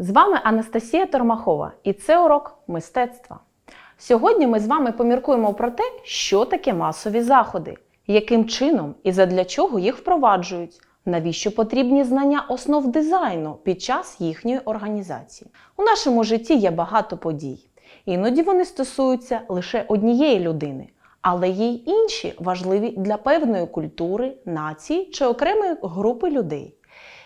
З вами Анастасія Тормахова і це урок мистецтва. Сьогодні ми з вами поміркуємо про те, що таке масові заходи, яким чином і задля чого їх впроваджують, навіщо потрібні знання основ дизайну під час їхньої організації. У нашому житті є багато подій. Іноді вони стосуються лише однієї людини, але є й інші важливі для певної культури, нації чи окремої групи людей.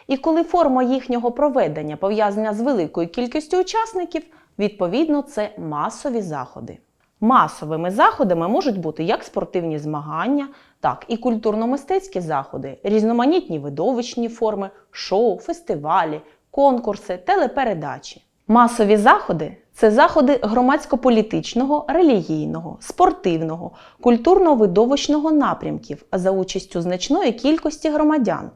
І коли форма їхнього проведення пов'язана з великою кількістю учасників, відповідно, це масові заходи. Масовими заходами можуть бути як спортивні змагання, так і культурно-мистецькі заходи, різноманітні видовищні форми, шоу, фестивалі, конкурси, телепередачі. Масові заходи це заходи громадсько-політичного, релігійного, спортивного, культурно-видовищного напрямків за участю значної кількості громадян,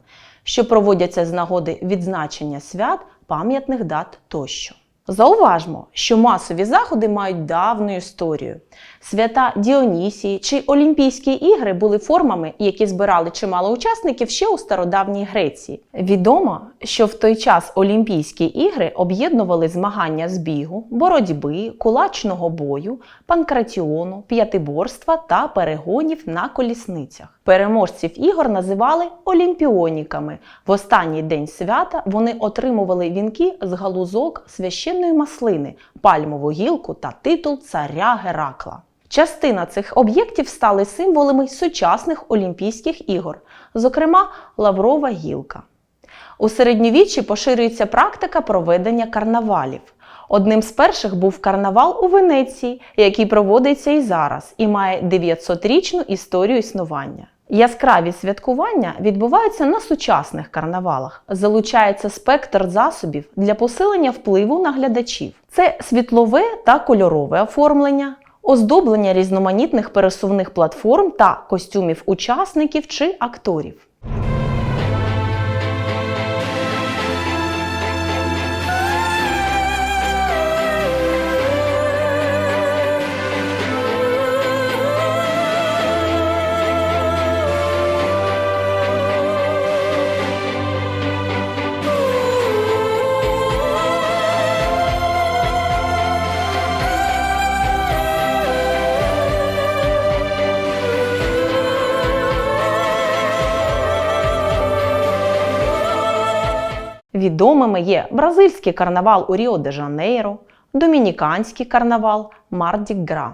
що проводяться з нагоди відзначення свят, пам'ятних дат тощо. Зауважмо, що масові заходи мають давну історію. Свята Діонісії чи Олімпійські ігри були формами, які збирали чимало учасників ще у стародавній Греції. Відомо, що в той час Олімпійські ігри об'єднували змагання з бігу, боротьби, кулачного бою, панкратіону, п'ятиборства та перегонів на колісницях. Переможців ігор називали олімпіоніками. В останній день свята вони отримували вінки з галузок священної маслини, пальмову гілку та титул царя Геракла. Частина цих об'єктів стали символами сучасних Олімпійських ігор, зокрема лаврова гілка. У середньовіччі поширюється практика проведення карнавалів. Одним з перших був карнавал у Венеції, який проводиться і зараз, і має 900-річну історію існування. Яскраві святкування відбуваються на сучасних карнавалах. Залучається спектр засобів для посилення впливу на глядачів. Це світлове та кольорове оформлення, оздоблення різноманітних пересувних платформ та костюмів учасників чи акторів. Відомими є бразильський карнавал у Ріо-де-Жанейро, домініканський карнавал Марді-Гра.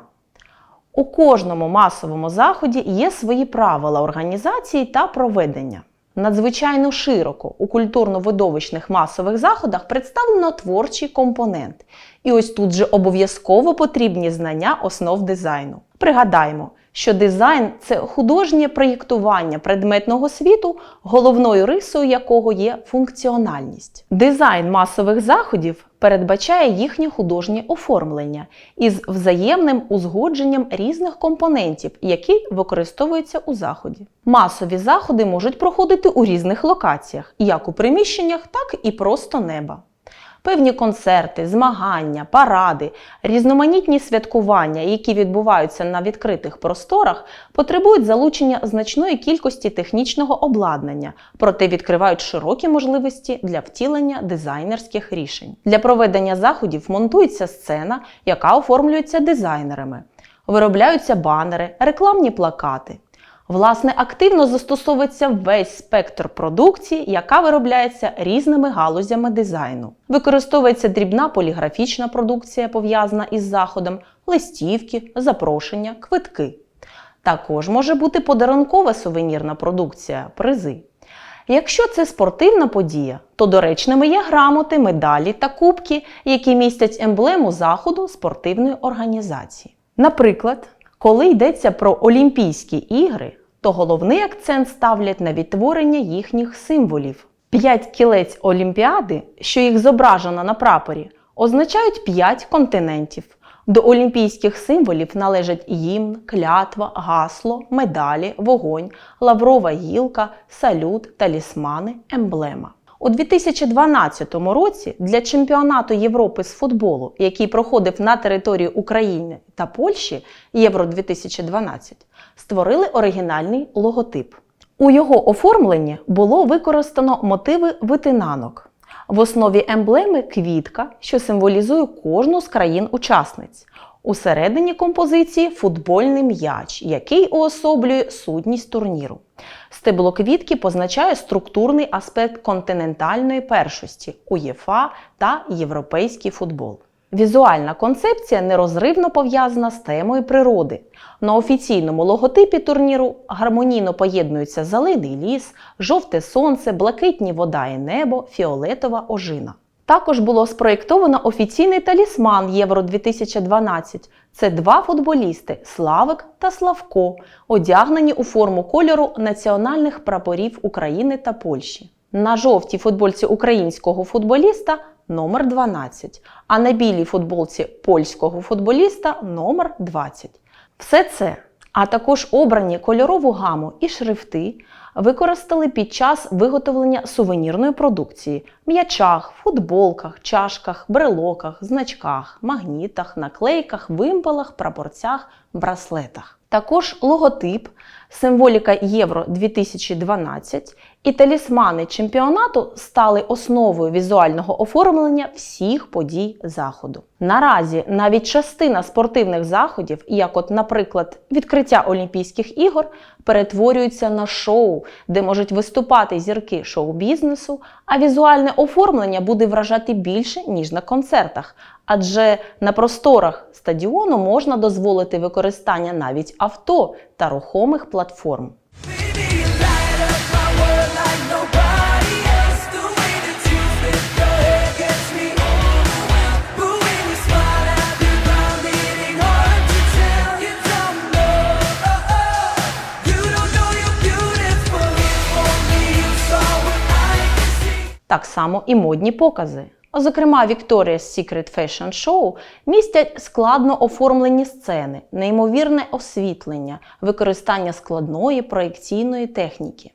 У кожному масовому заході є свої правила організації та проведення. Надзвичайно широко у культурно-видовищних масових заходах представлено творчий компонент. І ось тут же обов'язково потрібні знання основ дизайну. Пригадаємо, що дизайн це художнє проєктування предметного світу, головною рисою якого є функціональність. Дизайн масових заходів передбачає їхнє художнє оформлення із взаємним узгодженням різних компонентів, які використовуються у заході. Масові заходи можуть проходити у різних локаціях, як у приміщеннях, так і просто неба. Певні концерти, змагання, паради, різноманітні святкування, які відбуваються на відкритих просторах, потребують залучення значної кількості технічного обладнання, проте відкривають широкі можливості для втілення дизайнерських рішень. Для проведення заходів монтується сцена, яка оформлюється дизайнерами. Виробляються банери, рекламні плакати. Власне, активно застосовується весь спектр продукції, яка виробляється різними галузями дизайну. Використовується дрібна поліграфічна продукція, пов'язана із заходом, листівки, запрошення, квитки. Також може бути подарункова сувенірна продукція, призи. Якщо це спортивна подія, то доречними є грамоти, медалі та кубки, які містять емблему заходу спортивної організації. Наприклад, коли йдеться про Олімпійські ігри, то головний акцент ставлять на відтворення їхніх символів. П'ять кілець Олімпіади, що їх зображено на прапорі, означають п'ять континентів. До олімпійських символів належать гімн, клятва, гасло, медалі, вогонь, лаврова гілка, салют, талісмани, емблема. У 2012 році для чемпіонату Європи з футболу, який проходив на території України та Польщі Євро 2012, створили оригінальний логотип. У його оформленні було використано мотиви витинанок. В основі емблеми квітка, що символізує кожну з країн-учасниць. Усередині композиції футбольний м'яч, який уособлює сутність турніру. Стебло квітки позначає структурний аспект континентальної першості УЄФА та європейський футбол. Візуальна концепція нерозривно пов'язана з темою природи. На офіційному логотипі турніру гармонійно поєднуються зелений ліс, жовте сонце, блакитні вода і небо, фіолетова ожина. Також було спроєктовано офіційний талісман Євро 2012. Це два футболісти Славик та Славко, одягнені у форму кольору національних прапорів України та Польщі. На жовтій футбольці українського футболіста номер 12, а на білій футболці польського футболіста номер 20. Все це, а також обрані кольорову гаму і шрифти використали під час виготовлення сувенірної продукції м'ячах, футболках, чашках, брелоках, значках, магнітах, наклейках, вимпелах, прапорцях, браслетах. Також логотип, символіка Євро 2012 і талісмани чемпіонату стали основою візуального оформлення всіх подій заходу. Наразі навіть частина спортивних заходів, як от, наприклад, відкриття Олімпійських ігор, перетворюються на шоу, де можуть виступати зірки шоу-бізнесу, а візуальне оформлення буде вражати більше, ніж на концертах. Адже на просторах стадіону можна дозволити використання навіть авто та рухомих платформ. Так само і модні покази. Зокрема, Victoria's Secret Fashion Show містять складно оформлені сцени, неймовірне освітлення, використання складної проекційної техніки.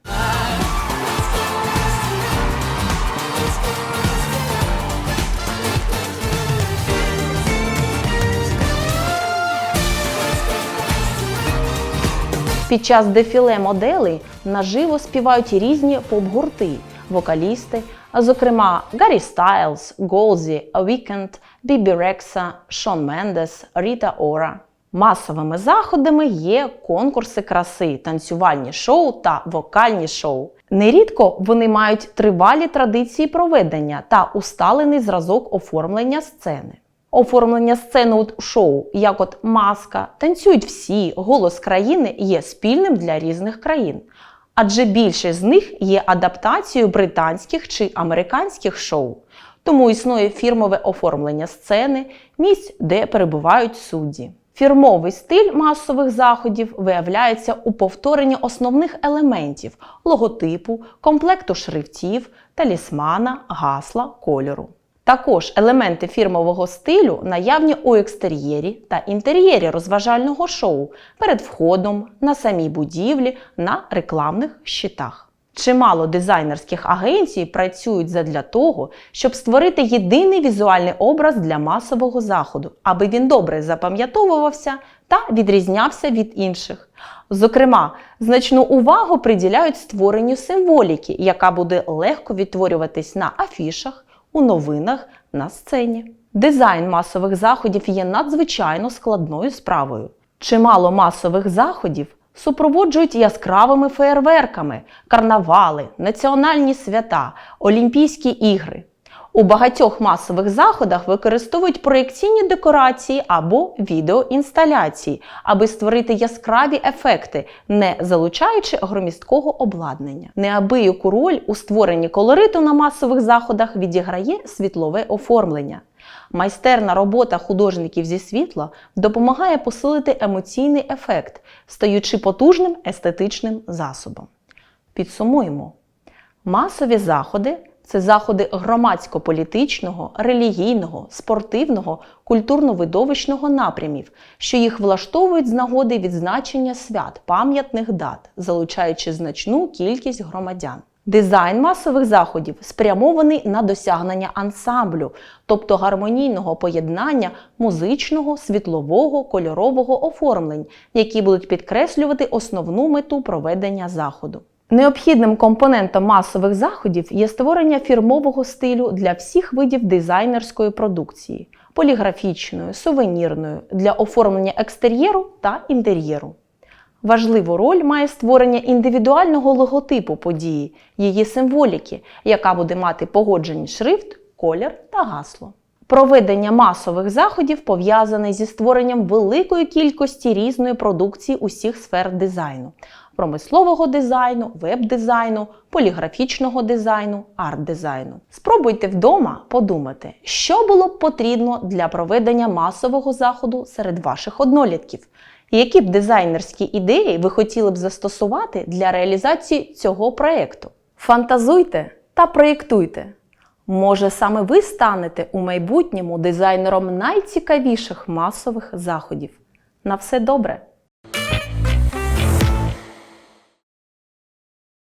Під час дефіле моделей наживо співають різні поп-гурти, вокалісти, а зокрема Гаррі Стайлз, Голзі, Weekend, Бібі Рекса, Шон Мендес, Ріта Ора. Масовими заходами є конкурси краси, танцювальні шоу та вокальні шоу. Нерідко вони мають тривалі традиції проведення та усталений зразок оформлення сцени. Оформлення сцени у шоу, як от маска, танцюють всі, голос країни є спільним для різних країн. Адже більшість з них є адаптацією британських чи американських шоу. Тому існує фірмове оформлення сцени, місць, де перебувають судді. Фірмовий стиль масових заходів виявляється у повторенні основних елементів логотипу, комплекту шрифтів, талісмана, гасла, кольору. Також елементи фірмового стилю наявні у екстер'єрі та інтер'єрі розважального шоу перед входом, на самій будівлі, на рекламних щитах. Чимало дизайнерських агенцій працюють задля того, щоб створити єдиний візуальний образ для масового заходу, аби він добре запам'ятовувався та відрізнявся від інших. Зокрема, значну увагу приділяють створенню символіки, яка буде легко відтворюватись на афішах, у новинах, на сцені. Дизайн масових заходів є надзвичайно складною справою. Чимало масових заходів супроводжують яскравими феєрверками, карнавали, національні свята, Олімпійські ігри. У багатьох масових заходах використовують проєкційні декорації або відеоінсталяції, аби створити яскраві ефекти, не залучаючи громісткого обладнання. Неабияку роль у створенні колориту на масових заходах відіграє світлове оформлення. Майстерна робота художників зі світла допомагає посилити емоційний ефект, стаючи потужним естетичним засобом. Підсумуємо. Масові заходи це заходи громадсько-політичного, релігійного, спортивного, культурно-видовищного напрямів, що їх влаштовують з нагоди відзначення свят, пам'ятних дат, залучаючи значну кількість громадян. Дизайн масових заходів спрямований на досягнення ансамблю, тобто гармонійного поєднання музичного, світлового, кольорового оформлень, які будуть підкреслювати основну мету проведення заходу. Необхідним компонентом масових заходів є створення фірмового стилю для всіх видів дизайнерської продукції поліграфічної, сувенірної, для оформлення екстер'єру та інтер'єру. Важливу роль має створення індивідуального логотипу події, її символіки, яка буде мати погоджений шрифт, колір та гасло. Проведення масових заходів пов'язане зі створенням великої кількості різної продукції усіх сфер дизайну: промислового дизайну, веб-дизайну, поліграфічного дизайну, арт-дизайну. Спробуйте вдома подумати, що було б потрібно для проведення масового заходу серед ваших однолітків. Які б дизайнерські ідеї ви хотіли б застосувати для реалізації цього проєкту? Фантазуйте та проєктуйте. Може, саме ви станете у майбутньому дизайнером найцікавіших масових заходів. На все добре!